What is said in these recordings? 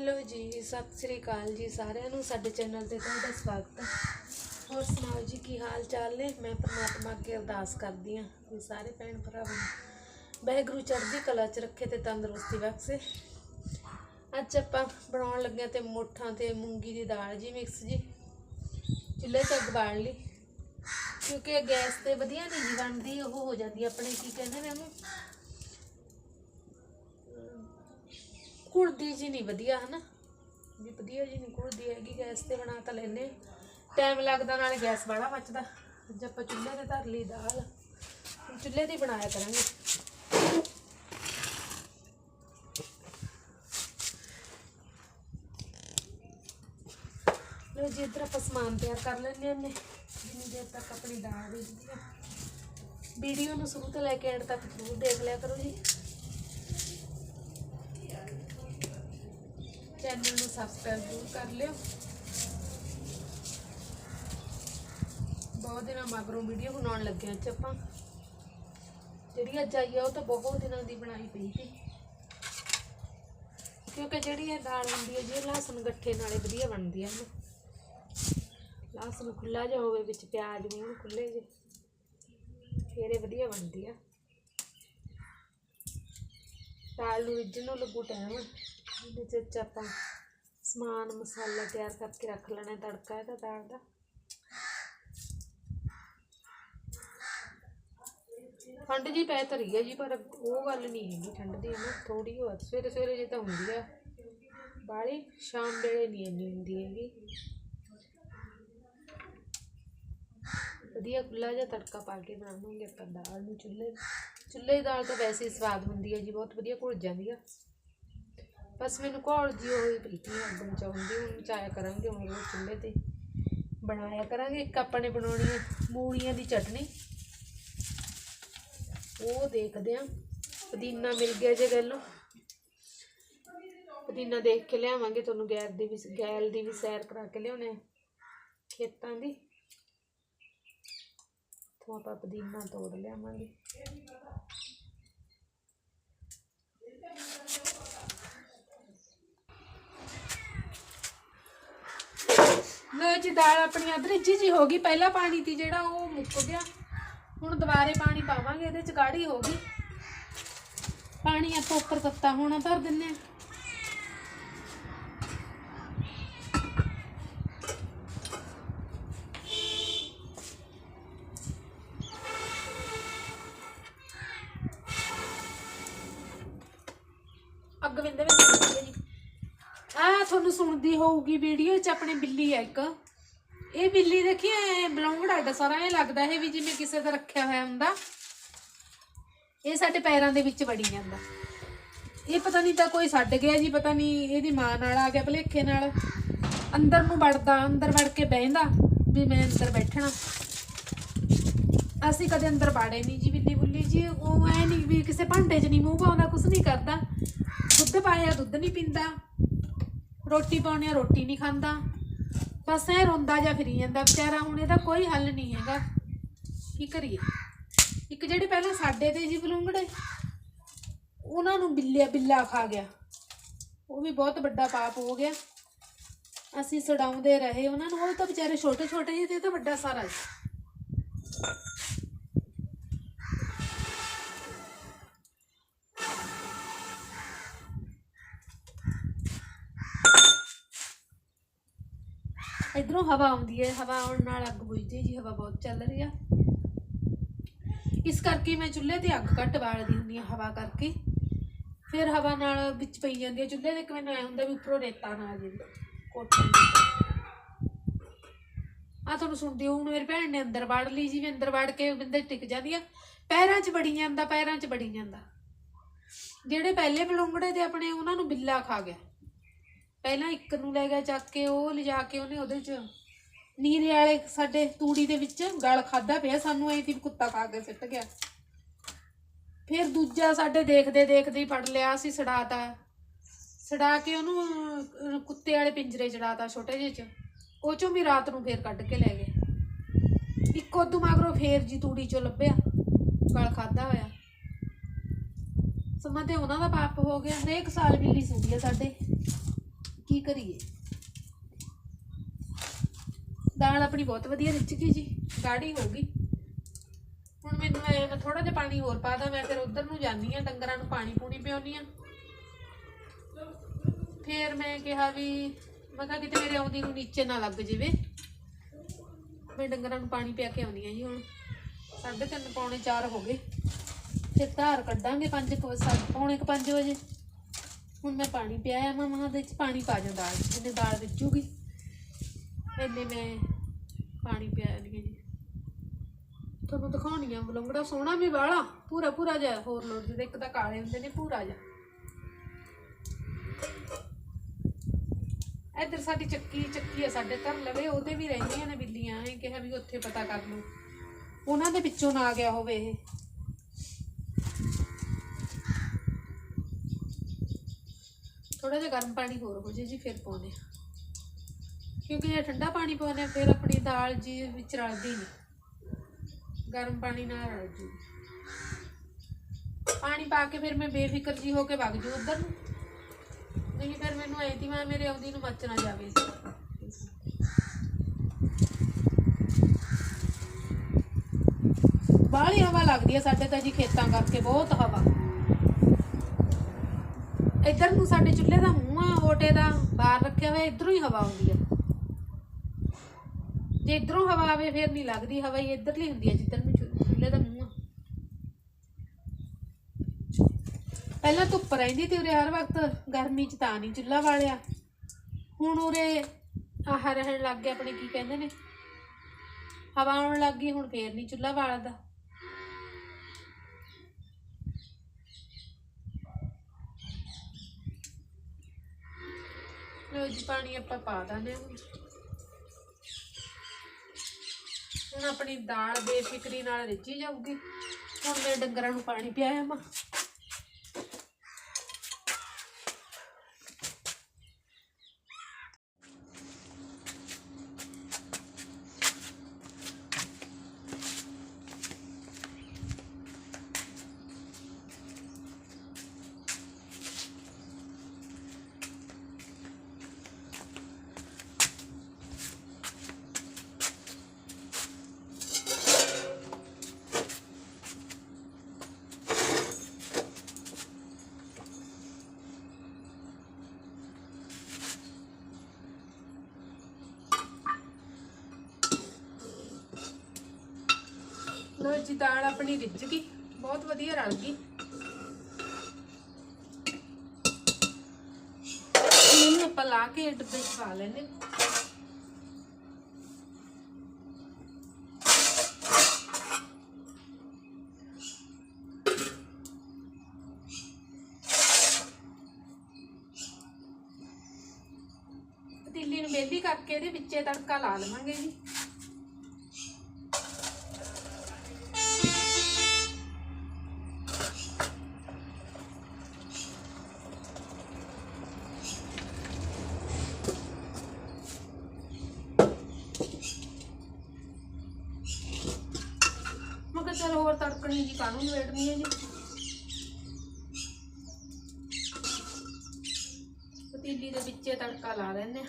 Hello ਜੀ, ਸਤਿ ਸ੍ਰੀ ਅਕਾਲ ਜੀ ਸਾਰਿਆਂ ਨੂੰ, ਸਾਡੇ ਚੈਨਲ ਤੇ ਤੁਹਾਡਾ ਸਵਾਗਤ ਹੈ। ਹੋਰ ਸੁਣਾਓ ਜੀ, ਕੀ ਹਾਲ ਚਾਲ ਨੇ? ਮੈਂ ਪਰਮਾਤਮਾ ਅੱਗੇ ਅਰਦਾਸ ਕਰਦੀ ਹਾਂ ਕਿ ਸਾਰੇ ਭੈਣ ਭਰਾਵਾਂ ਨੂੰ ਵਾਹਿਗੁਰੂ ਚੜ੍ਹਦੀ ਕਲਾ 'ਚ ਰੱਖੇ ਤੇ ਤੰਦਰੁਸਤੀ ਬਖਸ਼ੇ। ਅੱਜ ਆਪਾਂ ਬਣਾਉਣ ਲੱਗੇ ਹਾਂ ਤੇ ਮੋਠਾਂ ਤੇ ਮੂੰਗੀ ਦੀ ਦਾਲ ਜੀ ਮਿਕਸ ਜੀ, ਚੁੱਲ੍ਹੇ ਤੇ ਅੱਗ ਬਾਲ ਲਈ। ਕਿਉਂਕਿ ਗੈਸ ਤੇ ਵਧੀਆ ਨਹੀਂ ਜੀ ਬਣਦੀ, ਉਹ ਹੋ ਜਾਂਦੀ ਆਪਣੇ, ਕੀ ਕਹਿੰਦੇ ਨੇ ਉਹਨੂੰ? ਕੁੜਦੀ ਜੀ ਨਹੀਂ, ਵਧੀਆ ਹਨਾ? ਵੀ ਵਧੀਆ ਜੀ ਨਹੀਂ ਕੁੜਦੀ ਹੈਗੀ, ਗੈਸ ਤੇ ਬਣਾ ਤਾਂ ਲੈਨੇ ਟਾਈਮ ਲੱਗਦਾ ਨਾਲੇ ਗੈਸ ਵਾਲਾ ਬਚਦਾ। ਅੱਜ ਆਪਾਂ ਚੁੱਲ੍ਹੇ ਤੇ ਧਰ ਲਈ ਦਾਲ। ਚੁੱਲ੍ਹੇ ਤੇ ਬਣਾਇਆ ਕਰਾਂਗੇ। ਲੋ ਜੀ, ਇੱਧਰ ਆਪਾਂ ਸਮਾਨ ਤਿਆਰ ਕਰ ਲੈਣੇ ਹਾਂ ਜਿੰਨੀ ਦੇਰ ਤੱਕ ਆਪਣੀ ਦਾਲ ਰਿੱਝਦੀ ਹੈ ਵੀਡੀਓ ਨੂੰ ਸ਼ੁਰੂ ਤੋਂ ਲੈ ਕੇ ਐਂਡ ਤੱਕ ਜ਼ਰੂਰ ਦੇਖ ਲਿਆ ਕਰੋ ਜੀ। ਚੈਨਲ ਨੂੰ ਸਬਸਕ੍ਰਾਈਬ ਜ਼ਰੂਰ ਕਰ ਲਿਓ। ਬਹੁਤ ਦਿਨਾਂ ਮਗਰੋਂ ਵੀਡੀਓ ਬਣਾਉਣ ਲੱਗਿਆ ਅੱਜ ਆਪਾਂ। ਜਿਹੜੀ ਅੱਜ ਆਈ ਆ, ਉਹ ਤਾਂ ਬਹੁਤ ਦਿਨਾਂ ਦੀ ਬਣਾਈ ਪਈ ਸੀ। ਕਿਉਂਕਿ ਜਿਹੜੀ ਇਹ ਦਾਲ ਹੁੰਦੀ ਹੈ ਜੀ, ਇਹ ਲਸਣ ਗੱਠੇ ਨਾਲੇ ਵਧੀਆ ਬਣਦੀ ਹੈ ਨਾ ਲਸਣ ਖੁੱਲਾ ਜਿਹਾ ਹੋਵੇ ਵਿੱਚ ਪਿਆਜ਼ ਵੀ ਖੁੱਲੇ ਜੇ, ਫਿਰ ਇਹ ਵਧੀਆ ਬਣਦੀ ਆ। ਦਾਲ ਨੂੰ ਰਿੱਝਣ ਨੂੰ ਲੱਗੂ ਟਾਈਮ ਇਹਦੇ ਚ ਆਪਾਂ ਸਮਾਨ, ਮਸਾਲਾ ਤਿਆਰ ਕਰਕੇ ਰੱਖ ਲੈਣਾ, ਤੜਕਾ ਇਹਦਾ ਦਾਲ ਦਾ। ਠੰਡ ਜੀ ਪੈ ਤਾਂ ਰਹੀ ਹੈ ਜੀ, ਪਰ ਉਹ ਗੱਲ ਨਹੀਂ ਹੈਗੀ ਠੰਡ ਦੀ ਨਾ ਥੋੜੀ ਹੋ ਸਵੇਰੇ ਸਵੇਰੇ ਜੇ ਤਾਂ ਹੁੰਦੀ ਆ। ਬਾਲੀ ਸ਼ਾਮ ਵੇਲੇ ਨਹੀਂ ਇੰਨੀ ਹੁੰਦੀ ਹੈਗੀ। ਵਧੀਆ ਖੁੱਲਾ ਜਿਹਾ ਤੜਕਾ ਪਾ ਕੇ ਬਣਾਵਾਂਗੇ ਆਪਾਂ ਦਾਲ ਨੂੰ। ਚੁੱਲ੍ਹੇ ਚੁੱਲ੍ਹੇ ਦੀ ਦਾਲ ਤਾਂ ਵੈਸੇ ਹੀ ਸਵਾਦ ਹੁੰਦੀ ਹੈ ਜੀ, ਬਹੁਤ ਵਧੀਆ ਘੁਲ ਜਾਂਦੀ ਆ। ਬਸ ਮੈਨੂੰ ਘੋਲ ਜੀ ਹੋਈ ਪਈ ਸੀ ਅੱਗ ਮਚਾਉਂਦੀ, ਹੁਣ ਮਚਾਇਆ ਕਰਾਂਗੇ, ਹੁਣ ਉਹ ਚੁੱਲ੍ਹੇ ਤੇ ਬਣਾਇਆ ਕਰਾਂਗੇ, ਇੱਕ ਆਪਾਂ ਨੇ ਬਣਾਉਣੀ ਹੈ ਮੂਲੀਆਂ ਦੀ ਚਟਨੀ। ਉਹ ਦੇਖਦੇ ਆ, ਪੁਦੀਨਾ ਮਿਲ ਗਿਆ ਜੇ ਗੱਲ ਨੂੰ। ਪੁਦੀਨਾ ਦੇਖ ਕੇ ਲਿਆਵਾਂਗੇ, ਤੁਹਾਨੂੰ ਗੈਰ ਦੀ ਵੀ, ਗੈਲ ਦੀ ਵੀ ਸੈਰ ਕਰਾ ਕੇ ਲਿਆਉਣੇ ਆ, ਖੇਤਾਂ ਦੀ। ਤੋਂ ਆਪਾਂ ਪੁਦੀਨਾ ਤੋੜ ਲਿਆਵਾਂਗੇ। ਜੀ ਦਾਲ ਆਪਣੀ ਅਧਰਿੱਜੀ ਜੀ ਹੋ ਗਈ, ਪਹਿਲਾ ਪਾਣੀ ਤੀ ਜਿਹੜਾ ਉਹ ਮੁੱਕ ਗਿਆ। ਹੁਣ ਦੁਬਾਰੇ ਪਾਣੀ ਪਾਵਾਂਗੇ, ਇਹਦੇ ਚ ਗਾੜੀ ਹੋ ਗਈ। ਪਾਣੀ ਆਪਾਂ ਉੱਪਰ ਤੱਤਾ ਹੋਣਾ ਧਰ ਦਿੰਨੇ ਆ ਅੱਗ ਵਿੰਦੇ ਵਿੱਚ ਸੁਣਦੀ ਆ ਤੁਹਾਨੂੰ ਸੁਣਦੀ ਹੋਊਗੀ ਵੀਡੀਓ 'ਚ ਆਪਣੇ ਬਿੱਲੀ ਹੈ ਇੱਕ। ਇਹ ਬਿੱਲੀ ਦੇਖੀ ਦੇਖੀਏ ਬਲੌਂਗੜਾ ਏਡਾ ਸਾਰਾ ਇਹ ਲੱਗਦਾ ਇਹ ਵੀ ਜਿਵੇਂ ਕਿਸੇ ਦਾ ਰੱਖਿਆ ਹੋਇਆ ਹੁੰਦਾ। ਇਹ ਸਾਡੇ ਪੈਰਾਂ ਦੇ ਵਿੱਚ ਵੜੀ ਜਾਂਦਾ। ਇਹ ਪਤਾ ਨਹੀਂ ਤਾਂ ਕੋਈ ਛੱਡ ਗਿਆ ਜੀ, ਪਤਾ ਨਹੀਂ ਇਹਦੀ ਮਾਂ ਨਾਲ ਆ ਗਿਆ ਭਲੇਖੇ ਨਾਲ। ਅੰਦਰ ਨੂੰ ਵੜਦਾ, ਅੰਦਰ ਵੜ ਕੇ ਬਹਿੰਦਾ ਵੀ ਮੈਂ ਅੰਦਰ ਬੈਠਣਾ। ਅਸੀਂ ਕਦੇ ਅੰਦਰ ਬਾੜੇ ਨਹੀਂ ਜੀ ਬਿੱਲੀ ਬੁੱਲੀ ਜੀ, ਉਹ ਐ ਨਹੀਂ ਵੀ ਕਿਸੇ ਭਾਂਡੇ 'ਚ ਨਹੀਂ ਮੂੰਹ ਪਾਉਂਦਾ ਕੁਝ ਨਹੀਂ ਕਰਦਾ। ਦੁੱਧ ਪਾਇਆ, ਦੁੱਧ ਨਹੀਂ ਪੀਂਦਾ। ਰੋਟੀ ਪਾਉਣੀ ਆ, ਰੋਟੀ ਨਹੀਂ ਖਾਂਦਾ। ਬਸ ਐ ਰੋਂਦਾ ਜਾਂ ਫਿਰੀ ਜਾਂਦਾ, ਵਿਚਾਰਾ ਹੁਣ ਇਹਦਾ ਕੋਈ ਹੱਲ ਨਹੀਂ ਹੈਗਾ। ਕੀ ਕਰੀਏ? ਇੱਕ ਜਿਹੜੇ ਪਹਿਲਾਂ ਸਾਡੇ ਤੇ ਜੀ ਬਲੂੰਗੜੇ, ਉਹਨਾਂ ਨੂੰ ਬਿੱਲਿਆ, ਬਿੱਲਾ ਖਾ ਗਿਆ। ਉਹ ਵੀ ਬਹੁਤ ਵੱਡਾ ਪਾਪ ਹੋ ਗਿਆ। ਅਸੀਂ ਸੜਾਉਂਦੇ ਰਹੇ ਉਹਨਾਂ ਨੂੰ, ਉਹ ਤਾਂ ਵਿਚਾਰੇ ਛੋਟੇ ਛੋਟੇ ਜਿਹੇ ਤੇ ਤਾਂ ਵੱਡਾ ਸਾਰਾ ਸੀ। ਇਧਰੋਂ ਹਵਾ ਆਉਂਦੀ ਹੈ, ਹਵਾ ਆਉਣ ਨਾਲ ਅੱਗ ਬੁਝਦੀ ਹੈ ਜੀ, ਹਵਾ ਬਹੁਤ ਚੱਲ ਰਹੀ ਆ। ਇਸ ਕਰਕੇ ਮੈਂ ਚੁੱਲ੍ਹੇ ਤੇ ਅੱਗ ਘੱਟ ਬਾਲਦੀ ਹੁੰਦੀ ਹਾਂ, ਹਵਾ ਕਰਕੇ। ਫਿਰ ਹਵਾ ਨਾਲ ਵਿੱਚ ਪਈ ਜਾਂਦੀ ਹੈ, ਚੁੱਲ੍ਹੇ ਦੇ ਇੱਕ ਮੈਨੂੰ ਐ ਹੁੰਦਾ ਵੀ ਉੱਪਰੋਂ ਰੇਤਾ ਨਾ ਆ ਜਾਵੇ, ਕੋਠੇ ਆ ਤੁਹਾਨੂੰ ਸੁਣਦੇ ਹੋ, ਹੁਣ ਮੇਰੀ ਭੈਣ ਨੇ ਅੰਦਰ ਵੜ ਲਈ ਜੀ, ਵੀ ਅੰਦਰ ਵੜ ਕੇ ਬੰਦੇ ਟਿਕ ਜਾਂਦੀ ਆ। ਪੈਰਾਂ 'ਚ ਬੜੀ ਜਾਂਦਾ, ਪੈਰਾਂ 'ਚ ਬੜੀ ਜਾਂਦਾ। ਜਿਹੜੇ ਪਹਿਲੇ ਬਲੂੰਗੜੇ ਤੇ ਆਪਣੇ, ਉਹਨਾਂ ਨੂੰ ਬਿੱਲਾ ਖਾ ਗਿਆ। ਪਹਿਲਾਂ ਇੱਕ ਨੂੰ ਲੈ ਗਿਆ ਚੱਕ ਕੇ, ਉਹ ਲਿਜਾ ਕੇ ਉਹਨੇ ਉਹਦੇ ਚ ਨੀਰੇ ਵਾਲੇ ਸਾਡੇ ਤੂੜੀ ਦੇ ਵਿੱਚ ਗਲ ਖਾਦਾ ਪਿਆ, ਸਾਨੂੰ ਐਂ ਤੀ ਵੀ ਕੁੱਤਾ ਖਾ ਕੇ ਸਿੱਟ ਗਿਆ। ਫਿਰ ਦੂਜਾ ਸਾਡੇ ਦੇਖਦੇ ਦੇਖਦੇ ਹੀ ਫੜ ਲਿਆ ਅਸੀਂ ਛਡਾਤਾ ਸੜਾ ਕੇ ਉਹਨੂੰ ਕੁੱਤੇ ਵਾਲੇ ਪਿੰਜਰੇ ਚੜਾਤਾ ਛੋਟੇ ਜਿਹੇ ਚ। ਉਹ ਚੋਂ ਵੀ ਰਾਤ ਨੂੰ ਫੇਰ ਕੱਢ ਕੇ ਲੈ ਗਏ। ਇੱਕੋ ਦੂ ਮਗਰੋਂ ਫੇਰ ਜੀ ਤੂੜੀ ਚੋਂ ਲੱਭਿਆ, ਗਲ ਖਾਦਾ ਹੋਇਆ। ਸਮਾਂ ਤੇ ਉਹਨਾਂ ਦਾ ਪਾਪ ਹੋ ਗਿਆ। ਹਰੇਕ ਸਾਲ ਬਿੱਲੀ ਸੁਣਦੀ ਆ ਸਾਡੇ। ਕੀ ਕਰੀਏ? ਦਾਲ ਆਪਣੀ ਬਹੁਤ ਵਧੀਆ ਰਿੱਝ ਗਈ ਜੀ, ਗਾੜੀ ਹੋ ਗਈ। ਹੁਣ ਮੈਨੂੰ ਐ ਮੈਂ ਥੋੜਾ ਜਿਹਾ ਪਾਣੀ ਹੋਰ ਪਾ ਦਾਂ ਮੈਂ ਫਿਰ ਉਧਰ ਨੂੰ ਜਾਂਦੀ ਆ ਡੰਗਰਾਂ ਨੂੰ ਪਾਣੀ ਪੂਣੀ ਪਿਆਉਣੀ ਆ ਫਿਰ ਮੈਂ ਕਿਹਾ ਵੀ, ਮੈਂ ਕਿਹਾ ਕਿਤੇ ਮੇਰੇ ਆਉਂਦੀ ਨੂੰ ਨੀਚੇ ਨਾ ਲੱਗ ਜਾਵੇ। ਮੈਂ ਡੰਗਰਾਂ ਨੂੰ ਪਾਣੀ ਪਿਆ ਕੇ ਆਉਂਦੀ ਆ ਜੀ ਹੁਣ। ਸਾਢੇ ਤਿੰਨ ਪੌਣੇ 4 ਹੋ ਗਏ। ਫਿਰ ਧਾਰ ਕੱਢਾਂਗੇ 5 ਪੌਣੇ 5 ਵਜੇ। ਹੁਣ ਮੈਂ ਪਾਣੀ ਪਿਆਇਆ ਮੈਂ ਮਹਾਂ ਦੇ ਚ ਪਾਣੀ ਪਾ ਜਾਂ ਦਾਲ ਜਿੰਨੇ ਦਾਲ ਰਿੱਝੂਗੀ ਇੰਨੇ ਮੈਂ ਪਾਣੀ ਪਿਆ ਨਹੀਂ ਜੀ ਤੁਹਾਨੂੰ ਦਿਖਾਉਣੀ ਆ, ਬਲੰਗੜਾ ਸੋਹਣਾ ਵੀ ਵਾਲਾ ਪੂਰਾ ਪੂਰਾ ਜਿਹਾ, ਹੋਰ ਲੋੜ ਜਿਹਦੇ ਇੱਕ ਤਾਂ ਕਾਲੇ ਹੁੰਦੇ ਨੇ ਪੂਰਾ ਜਿਹਾ। ਇੱਧਰ ਸਾਡੀ ਚੱਕੀ ਚੱਕੀ ਆ, ਸਾਡੇ ਘਰ ਲਵੇ, ਉਹਦੇ ਵੀ ਰਹਿੰਦੀਆਂ ਨੇ ਬਿੱਲੀਆਂ ਐ ਕਿਹਾ ਵੀ ਉੱਥੇ ਪਤਾ ਕਰ ਲਓ। ਉਹਨਾਂ ਦੇ ਵਿੱਚੋਂ ਨਾ ਆ ਗਿਆ ਹੋਵੇ ਇਹ। ਥੋੜਾ ਜਿਹਾ ਗਰਮ ਪਾਣੀ ਹੋਰ ਹੋ ਜੇ ਜੀ ਫਿਰ ਪਾਉਣੇ ਆ। ਕਿਉਂਕਿ ਜੇ ਠੰਡਾ ਪਾਣੀ ਪਾਉਣੇ ਆ, ਫਿਰ ਆਪਣੀ ਦਾਲ ਜੀ ਵਿੱਚ ਰਲਦੀ ਨਹੀਂ। ਗਰਮ ਪਾਣੀ ਨਾਲ ਰਲ ਜੂ। ਪਾਣੀ ਪਾ ਕੇ ਫਿਰ ਮੈਂ ਬੇਫਿਕਰ ਜੀ ਹੋ ਕੇ ਵਗ ਜੂ ਉਧਰ ਨੂੰ। ਨਹੀਂ ਫਿਰ ਮੈਨੂੰ ਐ ਤੀ ਮੈਂ ਮੇਰੇ ਆਉਂਦੀ ਨੂੰ ਮੱਚ ਨਾ ਜਾਵੇ। ਬਾਹਲੀ ਹਵਾ ਲੱਗਦੀ ਹੈ ਸਾਡੇ ਤਾਂ ਜੀ ਖੇਤਾਂ ਕਰਕੇ ਬਹੁਤ ਹਵਾ। ਇੱਧਰ ਨੂੰ ਸਾਡੇ ਚੁੱਲ੍ਹੇ ਦਾ ਮੂੰਹ ਆ ਓਟੇ ਦਾ, ਬਾਹਰ ਰੱਖਿਆ ਹੋਇਆ, ਇਧਰੋਂ ਹੀ ਹਵਾ ਆਉਂਦੀ ਆ। ਜੇ ਇਧਰੋਂ ਹਵਾ ਆਵੇ, ਫਿਰ ਨਹੀਂ ਲੱਗਦੀ, ਹਵਾ ਹੀ ਇਧਰਲੀ ਹੁੰਦੀ ਆ, ਜਿੱਧਰ ਨੂੰ ਚੁੱਲ੍ਹੇ ਦਾ ਮੂੰਹ ਆ। ਪਹਿਲਾਂ ਧੁੱਪ ਰਹਿੰਦੀ ਤੇ ਉਰੇ ਹਰ ਵਕਤ ਗਰਮੀ ਚ ਤਾਂ ਨਹੀਂ ਚੁੱਲ੍ਹਾ ਵਾਲਿਆ। ਹੁਣ ਉਰੇ ਆਹ ਰਹਿਣ ਲੱਗ ਗਏ, ਆਪਣੇ ਕੀ ਕਹਿੰਦੇ ਨੇ? ਹਵਾ ਆਉਣ ਲੱਗ ਗਈ, ਹੁਣ ਫੇਰ ਨਹੀਂ ਚੁੱਲ੍ਹਾ ਵਾਲਦਾ। ਲੋ ਜੀ, ਪਾਣੀ ਆਪਾਂ ਪਾ ਦਾਂਗੇ ਹੁਣ। ਹੁਣ ਆਪਣੀ ਦਾਲ ਬੇਫਿਕਰੀ ਨਾਲ ਰਿੱਝੀ ਜਾਊਗੀ। ਹੁਣ ਮੈਂ ਡੰਗਰਾਂ ਨੂੰ ਪਾਣੀ ਪਿਆਇਆ ਮਾ ਲੋ ਦਾਲ ਆਪਣੀ ਰਿੱਝ ਗਈ, ਬਹੁਤ ਵਧੀਆ ਰਲ ਗਈ। ਇਹਨੂੰ ਆਪਾਂ ਲਾ ਕੇ ਡੱਬੇ 'ਚ ਪਾ ਲੈਨੇ ਪਤੀਲੀ ਨੂੰ ਬੇਲੀ ਕਰਕੇ ਇਹਦੇ ਵਿੱਚੇ ਤੜਕਾ ਲਾ ਲਵਾਂਗੇ ਜੀ ਮੈਂ ਕਿਹਾ ਚਲ ਹੋਰ ਤੜਕਣੀ ਜੀ ਕਾਹਨੂੰ ਨਿਬੇੜਨੀ ਹੈ ਜੀ ਪਤੀਲੀ ਦੇ ਵਿੱਚੇ ਤੜਕਾ ਲਾ ਲੈਂਦੇ ਆ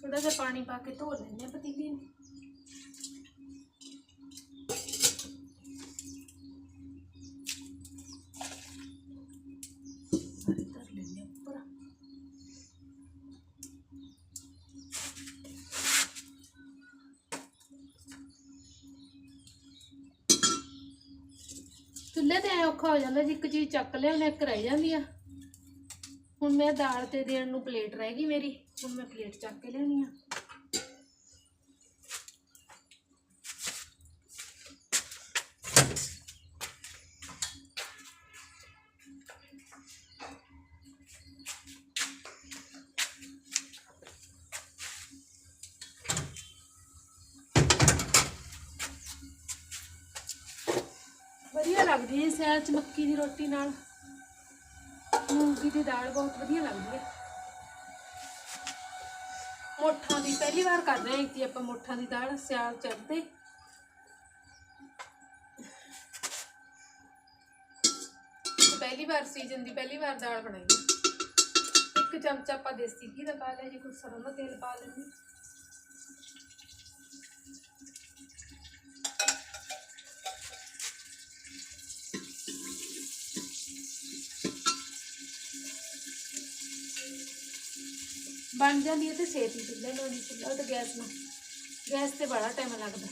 ਥੋੜਾ ਜਿਹਾ ਪਾਣੀ ਪਾ ਕੇ ਧੋ ਲੈਂਦੇ ਆ ਪਤੀਲੀ ਨੂੰ। ਚੁੱਲ੍ਹੇ ਤੇ ਐ ਔਖਾ ਹੋ ਜਾਂਦਾ ਜੀ, ਇੱਕ ਚੀਜ਼ ਚੱਕ ਲਿਆਉਣੇ ਇੱਕ ਰਹਿ ਜਾਂਦੀ ਆ। ਹੁਣ ਮੈਂ ਦਾਲ ਤੇ ਦੇਣ ਨੂੰ ਪਲੇਟ ਰਹਿ ਗਈ ਮੇਰੀ, ਹੁਣ ਮੈਂ ਪਲੇਟ ਚੱਕ ਕੇ ਲਿਆਉਣੀ ਆ। ਲੱਗਦੀ ਹੈ ਸਿਆਲ ਚ ਮੱਕੀ ਦੀ ਰੋਟੀ ਨਾਲ। ਮੂੰਗੀ ਦੀ ਦਾਲ ਬਹੁਤ ਵਧੀਆ ਲੱਗਦੀ ਹੈ। ਮੋਠਾਂ ਦੀ ਪਹਿਲੀ ਵਾਰ ਕਰ ਰਹੇ ਹਾਂ ਕਿ ਆਪਾਂ ਮੋਠਾਂ ਦੀ ਦਾਲ, ਸਿਆਲ ਚੜਦੇ ਪਹਿਲੀ ਵਾਰ ਸੀਜ਼ਨ ਦੀ ਪਹਿਲੀ ਵਾਰ ਦਾਲ ਬਣਾਈ ਇੱਕ ਚਮਚਾ ਆਪਾਂ ਦੇਸੀ ਘੀ ਦਾ ਪਾ ਲਿਆ, ਜੀ ਕੋਈ ਸਰੋਂ ਦਾ ਤੇਲ ਪਾ ਲੈਂਦੇ। ਬਣ ਜਾਂਦੀ ਹੈ ਤੇ ਛੇਤੀ ਚੁੱਲ੍ਹੇ ਨਾਲ ਨਹੀਂ ਚੁੱਲ੍ਹਾ ਤੇ ਗੈਸ ਨੂੰ, ਗੈਸ ਤੇ ਬੜਾ ਟਾਈਮ ਲੱਗਦਾ।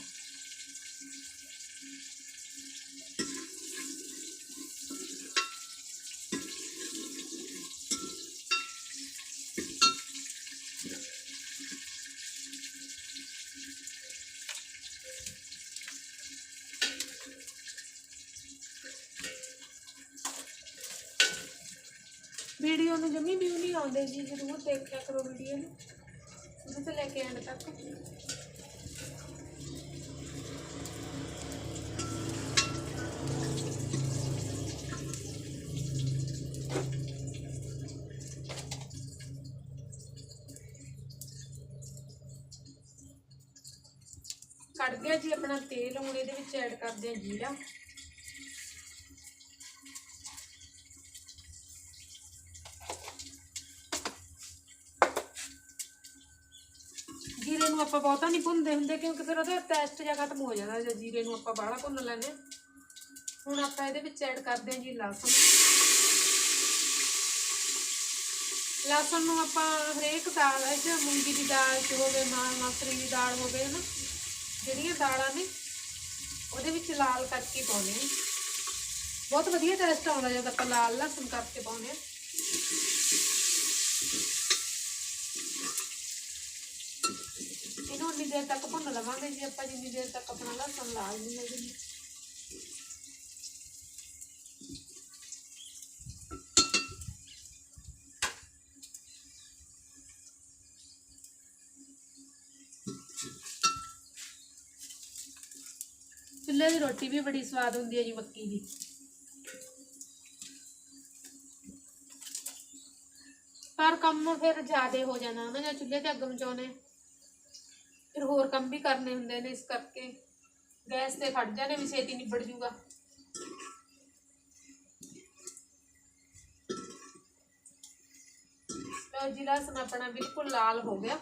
ਵੀਡੀਓ ਨੂੰ ਜਮੀ ਵੀ ਨਹੀਂ ਆਉਂਦੇ ਜੀ ਜ਼ਰੂਰ ਦੇਖਿਆ ਕਰੋ ਵੀਡੀਓ ਨੂੰ। ਸ਼ੁਰੂ ਤੋਂ ਲੈ ਕੇ ਐਂਡ ਤੱਕ। ਕੱਢ ਗਿਆ ਜੀ ਆਪਣਾ ਤੇਲ, ਹੁਣ ਇਹਦੇ ਵਿੱਚ ਐਡ ਕਰਦੇ ਹਾਂ ਜੀਰਾ ਜੀਰੇ ਨੂੰ ਆਪਾਂ ਬਹੁਤਾ ਨਹੀਂ ਭੁੰਨਦੇ ਹੁੰਦੇ ਕਿਉਂਕਿ ਫਿਰ ਉਹਦਾ ਟੈਸਟ ਜਿਹਾ ਖਤਮ ਹੋ ਜਾਂਦਾ ਜੇ ਜੀਰੇ ਨੂੰ ਆਪਾਂ ਬਾਹਲਾ ਭੁੰਨ ਲੈਂਦੇ। ਹਾਂ। ਹੁਣ ਆਪਾਂ ਇਹਦੇ ਵਿੱਚ ਐਡ ਕਰਦੇ ਹਾਂ ਜੀ ਲਸਣ। ਲਸਣ ਨੂੰ ਆਪਾਂ ਹਰੇਕ ਦਾਲ ਹੈ ਮੂੰਗੀ ਦੀ ਦਾਲ ਚ ਹੋਵੇ ਮਾਂ ਮਸਰੀ ਦੀ ਦਾਲ ਹੋਵੇ ਨਾ ਜਿਹੜੀਆਂ ਦਾਲਾਂ ਨੇ, ਉਹਦੇ ਵਿੱਚ ਲਾਲ ਕਰਕੇ ਪਾਉਂਦੇ ਹਾਂ। ਬਹੁਤ ਵਧੀਆ ਟੇਸਟ ਆਉਂਦਾ ਜਦ ਆਪਾਂ ਲਾਲ ਲਸਣ ਕਰਕੇ ਪਾਉਂਦੇ ਹਾਂ। ਉਨੀ ਦੇਰ ਤੱਕ ਭੁੰਨ ਲਵਾਂਗੇ ਜੀ, ਆਪਾਂ ਜਿੰਨੀ ਦੇਰ ਤੱਕ ਆਪਣਾ ਲਸਣ ਲਾਲ ਨਹੀਂ ਹੋ ਜਾਂਦਾ ਚੁੱਲ੍ਹੇ ਦੀ ਰੋਟੀ ਵੀ ਬੜੀ ਸਵਾਦ ਹੁੰਦੀ ਹੈ ਜੀ, ਮੱਕੀ ਦੀ। ਪਰ ਕੰਮ ਫਿਰ ਜ਼ਿਆਦੇ ਹੋ ਜਾਣਾ ਨਾ ਜਾਂ ਚੁੱਲ੍ਹੇ ਤੇ ਅੱਗ ਮਚਾਉਣੇ ਫਿਰ ਹੋਰ ਕੰਮ ਵੀ ਕਰਨੇ ਹੁੰਦੇ ਨੇ ਇਸ ਕਰਕੇ। ਗੈਸ ਤੇ ਖੜ ਜਾਣੇ ਵੀ ਛੇਤੀ ਨਿਬੜ ਜੂਗਾ। ਲਓ ਜੀ ਲਸਣ ਆਪਣਾ ਬਿਲਕੁਲ ਲਾਲ ਹੋ ਗਿਆ।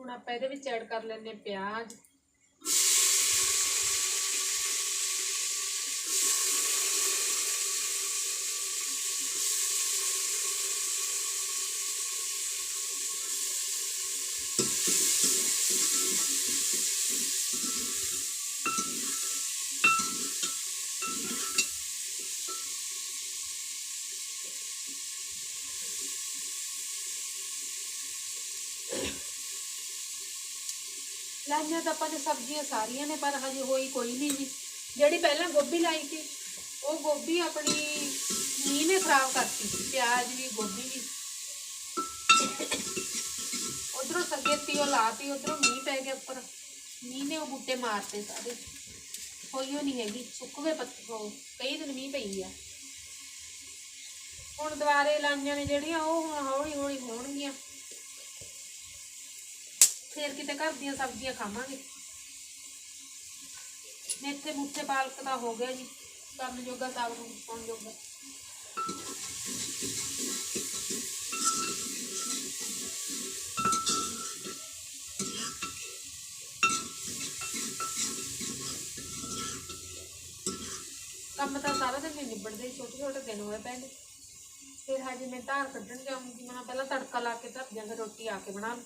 ਹੁਣ ਆਪਾਂ ਇਹਦੇ ਵਿੱਚ ਐਡ ਕਰ ਲੈਂਦੇ ਹਾਂ ਪਿਆਜ਼। ਲਾਈਆਂ ਤਾਂ ਆਪਾਂ ਨੇ ਸਬਜ਼ੀਆਂ ਸਾਰੀਆਂ ਨੇ, ਪਰ ਹਜੇ ਹੋਈ ਕੋਈ ਨਹੀਂ ਜੀ। ਜਿਹੜੀ ਪਹਿਲਾਂ ਗੋਭੀ ਲਾਈ ਸੀ, ਉਹ ਗੋਭੀ ਆਪਣੀ ਮੀਂਹ ਨੇ ਖਰਾਬ ਕਰਤੀ। ਪਿਆਜ਼ ਵੀ, ਗੋਭੀ ਵੀ। ਉਧਰੋਂ ਸਗੇਤੀ ਉਹ ਲਾਤੀ ਉਧਰੋਂ ਮੀਂਹ ਪੈ ਗਿਆ ਉੱਪਰ। ਮੀਂਹ ਨੇ ਉਹ ਬੂਟੇ ਮਾਰਤੇ ਸਾਰੇ। ਹੋਈਓ ਨਹੀਂ ਹੈਗੀ ਸੁੱਕ ਗਏ ਪੱਤੇ ਕਈ ਦਿਨ ਮੀਂਹ ਪਈ ਆ। ਹੁਣ ਦੁਬਾਰੇ ਲਾਈਆਂ ਨੇ ਜਿਹੜੀਆਂ, ਉਹ ਹੁਣ ਹੌਲੀ ਹੌਲੀ ਹੋਣਗੀਆਂ। ਫੇਰ ਕਿਤੇ ਘਰ ਦੀਆਂ ਸਬਜ਼ੀਆਂ ਖਾਵਾਂਗੇ। ਮੇਥੇ ਮੁੱਥੇ ਪਾਲਕ ਦਾ ਹੋ ਗਿਆ ਜੀ, ਕਰਨ ਜੋਗਾ, ਸਾਗ ਨੂੰ ਪਾਉਣ ਜੋਗਾ। ਕੰਮ ਤਾਂ ਸਾਰਾ ਦਿਨ ਨਹੀਂ ਨਿਬੜਦੇ ਛੋਟੇ ਛੋਟੇ ਦਿਨ ਹੋਏ ਪੈਂਦੇ ਫਿਰ ਹਜੇ ਮੈਂ ਧਾਰ ਕੱਢਣ ਜਾਊਂਗੀ, ਮੈਂ ਪਹਿਲਾਂ ਤੜਕਾ ਲਾ ਕੇ ਧਰ ਜਾਂਗੇ ਰੋਟੀ ਆ ਕੇ ਬਣਾ ਲੂੰ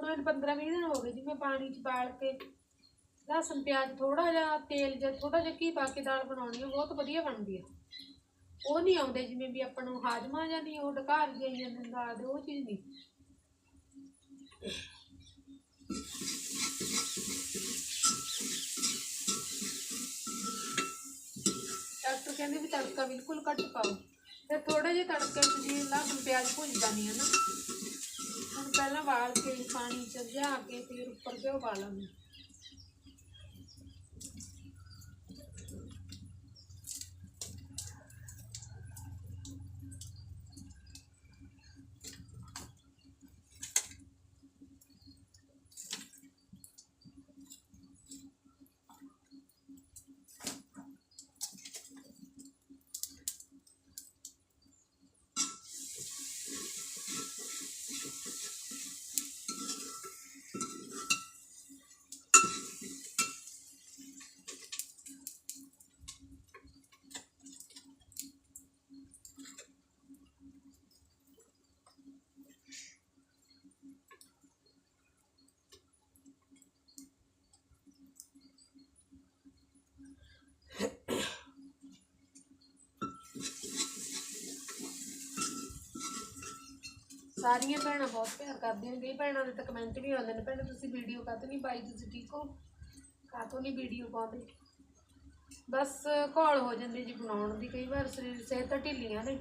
ਹੁਣ ਮੈਨੂੰ 15 20 ਦਿਨ ਹੋ ਗਏ ਜੀ, ਮੈਂ ਪਾਣੀ 'ਚ ਬਾਲ ਕੇ ਲਸਣ, ਪਿਆਜ਼ ਥੋੜਾ ਜਿਹਾ, ਤੇਲ ਜਿਹਾ ਥੋੜਾ ਜਿਹਾ ਘੀ ਪਾ ਕੇ ਦਾਲ ਬਣਾਉਣੀ ਹੈ ਬਹੁਤ ਵਧੀਆ ਬਣਦੀ ਹੈ ਉਹ ਨਹੀਂ ਆਉਂਦੇ ਜਿਵੇਂ ਵੀ ਆਪਾਂ ਨੂੰ ਹਾਜਮਾ ਜਾਂ ਨਹੀਂ, ਉਹ ਡਕਾਰ ਜਿਹੀ ਜਾਂਦੇ ਦਾਲ ਦੇ, ਉਹ ਚੀਜ਼ ਨਹੀਂ। ਡਾਕਟਰ ਕਹਿੰਦੇ ਵੀ ਤੜਕਾ ਬਿਲਕੁਲ ਘੱਟ ਪਾਓ। ਫਿਰ ਥੋੜੇ ਜਿਹੇ ਤੜਕੇ ਤੁਸੀਂ ਲਸਣ, ਪਿਆਜ਼ ਭੁੱਜ ਜਾਣੀ ਹੈ ਨਾ ਪਹਿਲਾਂ ਵਾਲ ਕੇ ਪਾਣੀ ਚ ਜਾ ਕੇ ਫਿਰ ਉੱਪਰ ਘਿਓ ਪਾ ਸਾਰੀਆਂ ਭੈਣਾਂ ਬਹੁਤ ਪਿਆਰ ਕਰਦੀਆਂ ਨੇ, ਕਈ ਭੈਣਾਂ ਦੇ ਤਾਂ ਕਮੈਂਟ ਵੀ ਆਉਂਦੇ ਨੇ, ਭੈਣ ਤੁਸੀਂ ਵੀਡੀਓ ਕਾਹਤੋਂ ਨਹੀਂ ਪਾਈ, ਤੁਸੀਂ ਠੀਕ ਹੋ? ਕਾਹਤੋਂ ਨਹੀਂ ਵੀਡੀਓ ਪਾਉਂਦੇ? ਬਸ ਘੋਲ ਹੋ ਜਾਂਦੀ ਜੀ ਬਣਾਉਣ ਦੀ, ਕਈ ਵਾਰ ਸਰੀਰ ਸਿਹਤ ਢਿੱਲੀਆਂ ਨੇ।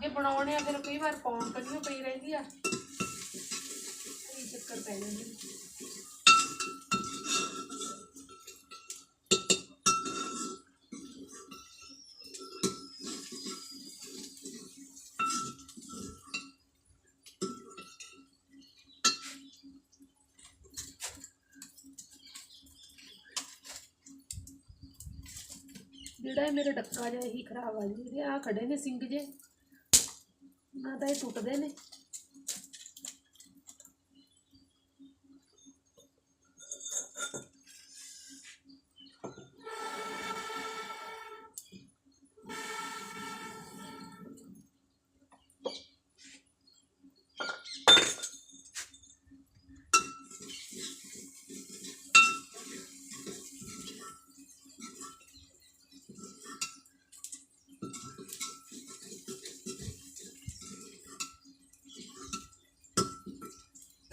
ਜੇ ਬਣਾਉਣੇ ਆ ਫਿਰ ਕਈ ਵਾਰ ਪਾਉਣ ਕੱਢੀਓ ਪਈ ਰਹਿੰਦੀ ਆ। ਇਹ ਚੱਕਰ ਪੈ ਜਾਂਦੇ ਨੇ ਇਹ ਮੇਰੇ ਡੱਕਾ ਜਿਹਾ ਇਹੀ ਖਰਾਬ ਆ ਜੀ। ਇਹਦੇ ਆ ਖੜੇ ਨੇ ਸਿੰਗ ਜੇ। ਨਾ ਤਾਂ ਇਹ ਟੁੱਟਦੇ ਨੇ।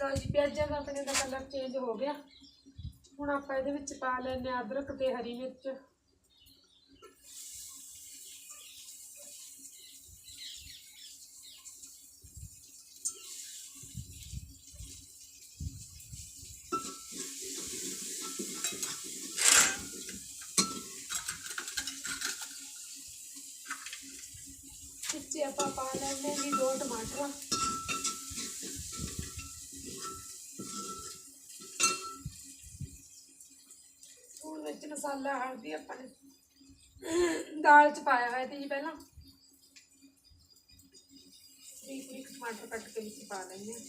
ਲਓ ਜੀ ਪਿਆਜ਼ਾਂ ਦਾ ਆਪਣੇ ਦਾ ਕਲਰ ਚੇਂਜ ਹੋ ਗਿਆ। ਹੁਣ ਆਪਾਂ ਇਹਦੇ ਵਿੱਚ ਪਾ ਲੈਂਦੇ ਹਾਂ ਅਦਰਕ ਤੇ ਹਰੀ ਮਿਰਚ। ਵਿੱਚ ਆਪਾਂ ਪਾ ਲੈਂਦੇ ਹਾਂ ਜੀ ਦੋ ਟਮਾਟਰ ਹੁਣ ਵਿੱਚ ਮਸਾਲਾ ਹਲਦੀ ਆਪਾਂ ਨੇ ਦਾਲ ਚ ਪਾਇਆ ਹੋਇਆ ਤੇ ਜੀ ਪਹਿਲਾਂ। ਇੱਕ ਇੱਕ ਟਮਾਟਰ ਕੱਟ ਕੇ ਵਿੱਚ ਪਾ ਲੈਂਦੇ ਹਾਂ।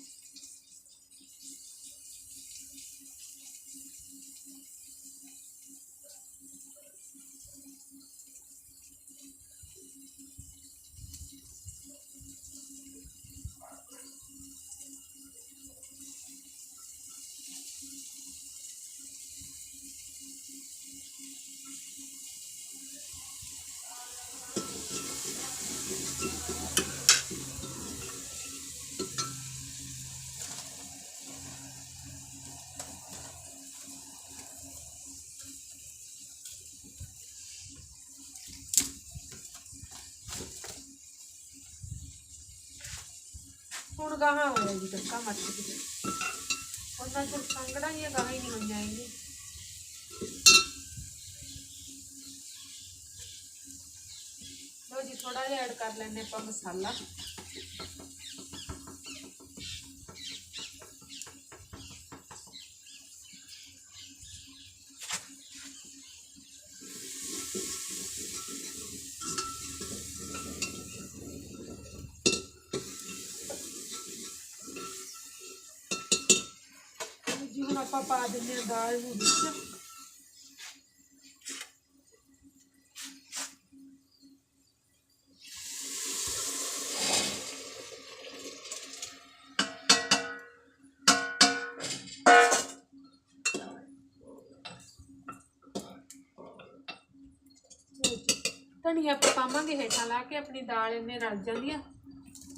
ਹੁਣ ਗਾਹਾਂ ਹੋਇਆ ਜੀ ਟੱਕਾ ਮੱਚ ਕੇ ਉਹਨਾਂ ਚਿਰ ਸੰਗੜਾ ਹੀ ਗਾਹਾਂ ਹੀ ਨਹੀਂ ਹੋਈਆਂ ਇਹ ਲੋ ਜੀ ਥੋੜਾ ਜਿਹਾ ਐਡ ਕਰ ਲੈਣੇ ਆਪਾਂ ਮਸਾਲਾ ਜੀ ਹੁਣ ਆਪਾਂ ਪਾ ਦਿੰਦੇ ਹਾਂ ਦਾਲ ਨੂੰ ਵਿੱਚ। ਧਨੀਆ ਆਪਾਂ ਪਾਵਾਂਗੇ ਹੇਠਾਂ ਲਾ ਕੇ ਆਪਣੀ ਦਾਲ ਇਹਨੇ ਰਲ ਜਾਂਦੀ ਆ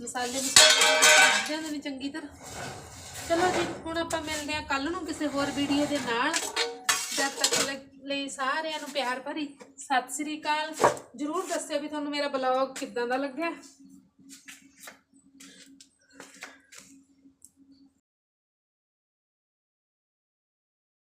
ਮਸਾਲੇ ਮਸਾਲੇ ਜਾਂਦੇ ਨੇ ਚੰਗੀ ਤਰ੍ਹਾਂ। ਚਲੋ ਜੀ, ਹੁਣ ਆਪਾਂ ਮਿਲਦੇ ਆ ਕੱਲ ਨੂੰ ਕਿਸੇ ਹੋਰ ਵੀਡੀਓ ਦੇ ਨਾਲ। ਜਦ ਤੱਕ ਲ- ਲਈ ਸਾਰਿਆਂ ਨੂੰ ਪਿਆਰ ਭਰੀ। ਸਤਿ ਸ੍ਰੀ ਅਕਾਲ। ਜਰੂਰ ਦੱਸਿਓ ਵੀ ਤੁਹਾਨੂੰ ਮੇਰਾ ਬਲੌਗ ਕਿੱਦਾਂ ਦਾ ਲੱਗਿਆ।